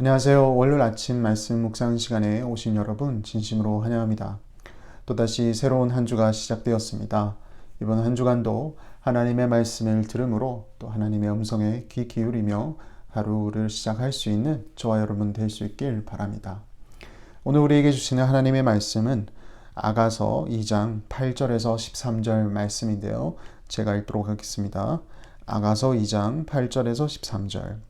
안녕하세요. 월요일 아침 말씀 묵상 시간에 오신 여러분 진심으로 환영합니다. 또다시 새로운 한 주가 시작되었습니다. 이번 한 주간도 하나님의 말씀을 들음으로 또 하나님의 음성에 귀 기울이며 하루를 시작할 수 있는 저와 여러분 될 수 있길 바랍니다. 오늘 우리에게 주시는 하나님의 말씀은 아가서 2장 8절에서 13절 말씀인데요. 제가 읽도록 하겠습니다. 아가서 2장 8절에서 13절.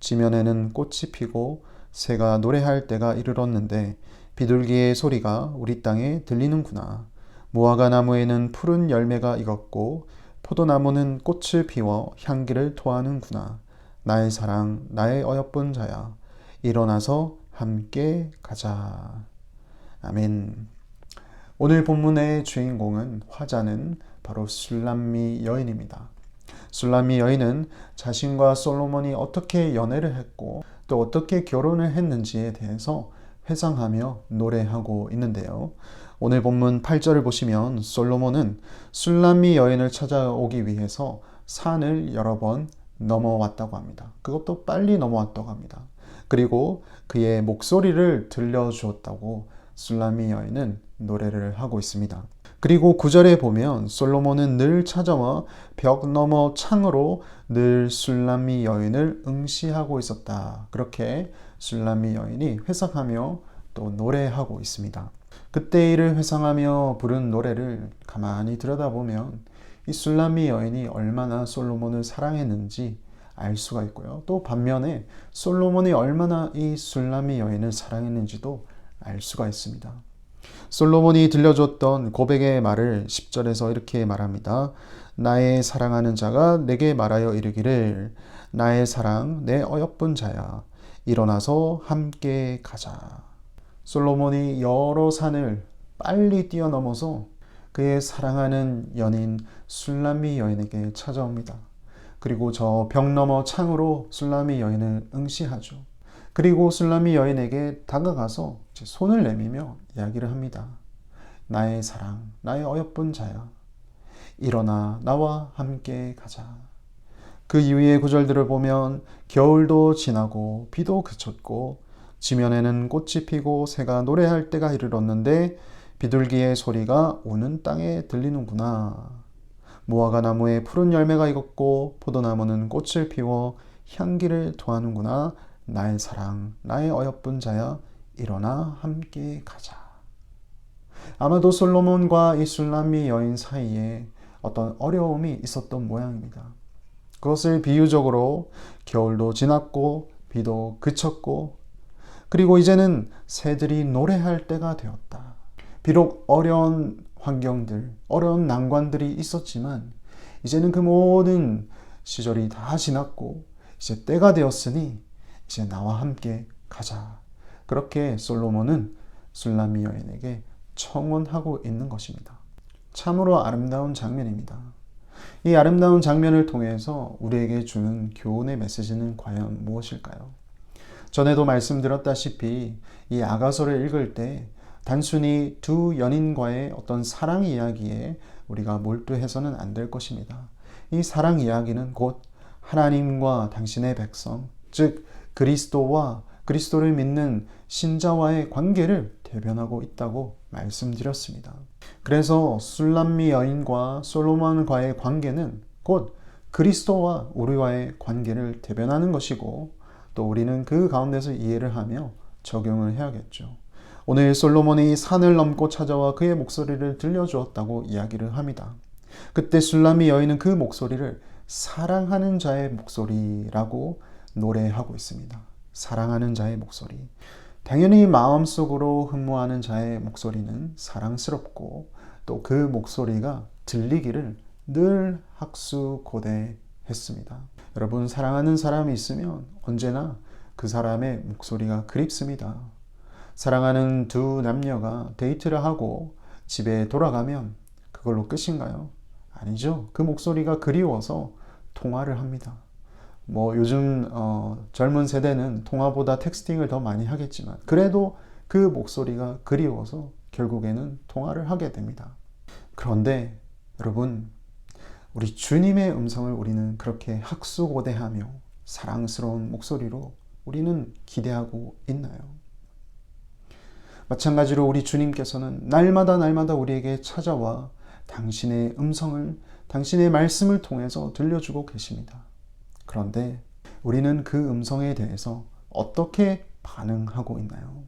지면에는 꽃이 피고 새가 노래할 때가 이르렀는데 비둘기의 소리가 우리 땅에 들리는구나. 무화과 나무에는 푸른 열매가 익었고 포도나무는 꽃을 피워 향기를 토하는구나. 나의 사랑, 나의 어여쁜 자야. 일어나서 함께 가자. 아멘. 오늘 본문의 주인공은 화자는 바로 술람미 여인입니다. 술람미 여인은 자신과 솔로몬이 어떻게 연애를 했고 또 어떻게 결혼을 했는지에 대해서 회상하며 노래하고 있는데요. 오늘 본문 8절을 보시면 솔로몬은 술람미 여인을 찾아오기 위해서 산을 여러 번 넘어왔다고 합니다. 그것도 빨리 넘어왔다고 합니다. 그리고 그의 목소리를 들려주었다고 술람미 여인은 노래를 하고 있습니다. 그리고 구절에 보면 솔로몬은 늘 찾아와 벽 너머 창으로 늘 술람미 여인을 응시하고 있었다. 그렇게 술람미 여인이 회상하며 또 노래하고 있습니다. 그때 일을 회상하며 부른 노래를 가만히 들여다보면 이 술람미 여인이 얼마나 솔로몬을 사랑했는지 알 수가 있고요. 또 반면에 솔로몬이 얼마나 이 술람미 여인을 사랑했는지도 알 수가 있습니다. 솔로몬이 들려줬던 고백의 말을 10절에서 이렇게 말합니다. 나의 사랑하는 자가 내게 말하여 이르기를 나의 사랑 내 어여쁜 자야 일어나서 함께 가자. 솔로몬이 여러 산을 빨리 뛰어넘어서 그의 사랑하는 연인 술람미 여인에게 찾아옵니다. 그리고 저 벽 너머 창으로 술람미 여인을 응시하죠. 그리고 술람미 여인에게 다가가서 손을 내밀며 이야기를 합니다. 나의 사랑, 나의 어여쁜 자야. 일어나 나와 함께 가자. 그 이후의 구절들을 보면 겨울도 지나고 비도 그쳤고 지면에는 꽃이 피고 새가 노래할 때가 이르렀는데 비둘기의 소리가 우는 땅에 들리는구나. 무화과 나무에 푸른 열매가 익었고 포도나무는 꽃을 피워 향기를 토하는구나. 나의 사랑, 나의 어여쁜 자야, 일어나 함께 가자. 아마도 솔로몬과 이 술람미 여인 사이에 어떤 어려움이 있었던 모양입니다. 그것을 비유적으로 겨울도 지났고 비도 그쳤고 그리고 이제는 새들이 노래할 때가 되었다. 비록 어려운 환경들, 어려운 난관들이 있었지만 이제는 그 모든 시절이 다 지났고 이제 때가 되었으니 이제 나와 함께 가자. 그렇게 솔로몬은 술라미 여인에게 청원하고 있는 것입니다. 참으로 아름다운 장면입니다. 이 아름다운 장면을 통해서 우리에게 주는 교훈의 메시지는 과연 무엇일까요? 전에도 말씀드렸다시피 이 아가서를 읽을 때 단순히 두 연인과의 어떤 사랑 이야기에 우리가 몰두해서는 안 될 것입니다. 이 사랑 이야기는 곧 하나님과 당신의 백성, 즉 그리스도와 그리스도를 믿는 신자와의 관계를 대변하고 있다고 말씀드렸습니다. 그래서 술람미 여인과 솔로몬과의 관계는 곧 그리스도와 우리와의 관계를 대변하는 것이고 또 우리는 그 가운데서 이해를 하며 적용을 해야겠죠. 오늘 솔로몬이 산을 넘고 찾아와 그의 목소리를 들려주었다고 이야기를 합니다. 그때 술람미 여인은 그 목소리를 사랑하는 자의 목소리라고 노래하고 있습니다. 사랑하는 자의 목소리. 당연히 마음속으로 흠모하는 자의 목소리는 사랑스럽고 또 그 목소리가 들리기를 늘 학수 고대했습니다. 여러분 사랑하는 사람이 있으면 언제나 그 사람의 목소리가 그립습니다. 사랑하는 두 남녀가 데이트를 하고 집에 돌아가면 그걸로 끝인가요? 아니죠. 그 목소리가 그리워서 통화를 합니다. 뭐 요즘 어, 젊은 세대는 통화보다 텍스팅을 더 많이 하겠지만 그래도 그 목소리가 그리워서 결국에는 통화를 하게 됩니다. 그런데 여러분 우리 주님의 음성을 우리는 그렇게 학수고대하며 사랑스러운 목소리로 우리는 기대하고 있나요? 마찬가지로 우리 주님께서는 날마다 날마다 우리에게 찾아와 당신의 음성을 당신의 말씀을 통해서 들려주고 계십니다. 그런데 우리는 그 음성에 대해서 어떻게 반응하고 있나요?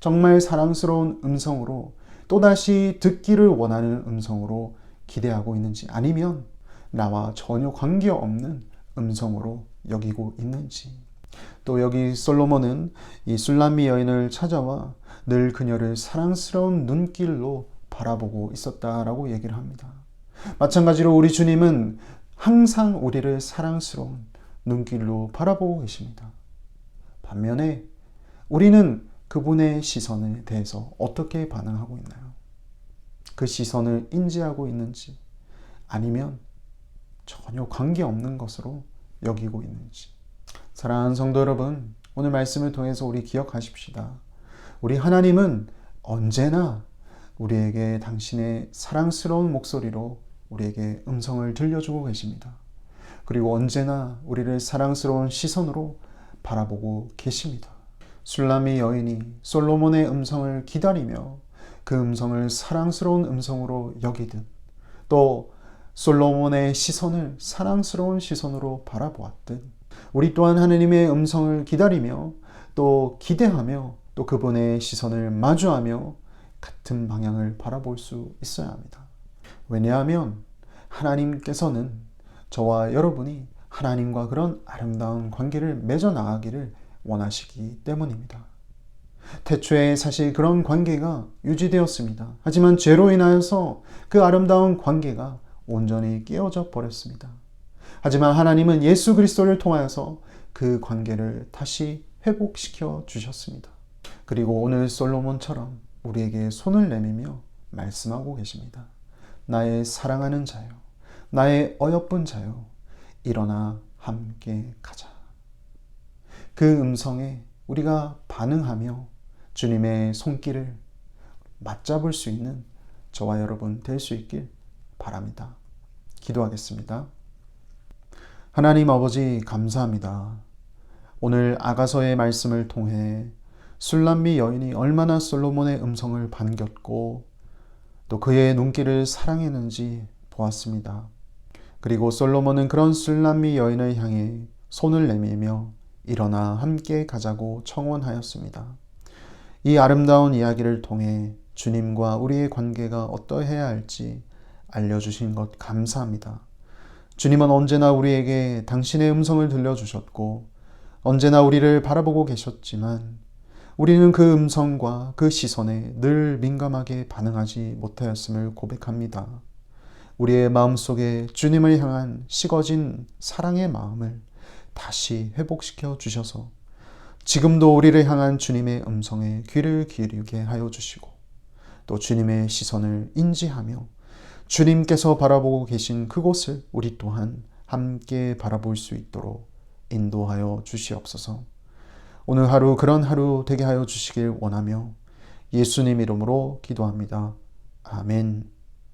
정말 사랑스러운 음성으로 또다시 듣기를 원하는 음성으로 기대하고 있는지 아니면 나와 전혀 관계없는 음성으로 여기고 있는지 또 여기 솔로몬은 이 술람미 여인을 찾아와 늘 그녀를 사랑스러운 눈길로 바라보고 있었다라고 얘기를 합니다. 마찬가지로 우리 주님은 항상 우리를 사랑스러운 눈길로 바라보고 계십니다. 반면에 우리는 그분의 시선에 대해서 어떻게 반응하고 있나요? 그 시선을 인지하고 있는지 아니면 전혀 관계없는 것으로 여기고 있는지. 사랑하는 성도 여러분, 오늘 말씀을 통해서 우리 기억하십시다. 우리 하나님은 언제나 우리에게 당신의 사랑스러운 목소리로 우리에게 음성을 들려주고 계십니다. 그리고 언제나 우리를 사랑스러운 시선으로 바라보고 계십니다. 술람이 여인이 솔로몬의 음성을 기다리며 그 음성을 사랑스러운 음성으로 여기듯 또 솔로몬의 시선을 사랑스러운 시선으로 바라보았듯 우리 또한 하느님의 음성을 기다리며 또 기대하며 또 그분의 시선을 마주하며 같은 방향을 바라볼 수 있어야 합니다. 왜냐하면 하나님께서는 저와 여러분이 하나님과 그런 아름다운 관계를 맺어 나가기를 원하시기 때문입니다. 태초에 사실 그런 관계가 유지되었습니다. 하지만 죄로 인하여서 그 아름다운 관계가 온전히 깨어져 버렸습니다. 하지만 하나님은 예수 그리스도를 통하여서 그 관계를 다시 회복시켜 주셨습니다. 그리고 오늘 솔로몬처럼 우리에게 손을 내밀며 말씀하고 계십니다. 나의 사랑하는 자요, 나의 어여쁜 자요, 일어나 함께 가자. 그 음성에 우리가 반응하며 주님의 손길을 맞잡을 수 있는 저와 여러분 될 수 있길 바랍니다. 기도하겠습니다. 하나님 아버지 감사합니다. 오늘 아가서의 말씀을 통해 술람미 여인이 얼마나 솔로몬의 음성을 반겼고 또 그의 눈길을 사랑했는지 보았습니다. 그리고 솔로몬은 그런 술람미 여인을 향해 손을 내밀며 일어나 함께 가자고 청원하였습니다. 이 아름다운 이야기를 통해 주님과 우리의 관계가 어떠해야 할지 알려주신 것 감사합니다. 주님은 언제나 우리에게 당신의 음성을 들려주셨고, 언제나 우리를 바라보고 계셨지만, 우리는 그 음성과 그 시선에 늘 민감하게 반응하지 못하였음을 고백합니다. 우리의 마음속에 주님을 향한 식어진 사랑의 마음을 다시 회복시켜 주셔서 지금도 우리를 향한 주님의 음성에 귀를 기울이게 하여 주시고 또 주님의 시선을 인지하며 주님께서 바라보고 계신 그곳을 우리 또한 함께 바라볼 수 있도록 인도하여 주시옵소서. 오늘 하루 그런 하루 되게 하여 주시길 원하며 예수님 이름으로 기도합니다. 아멘.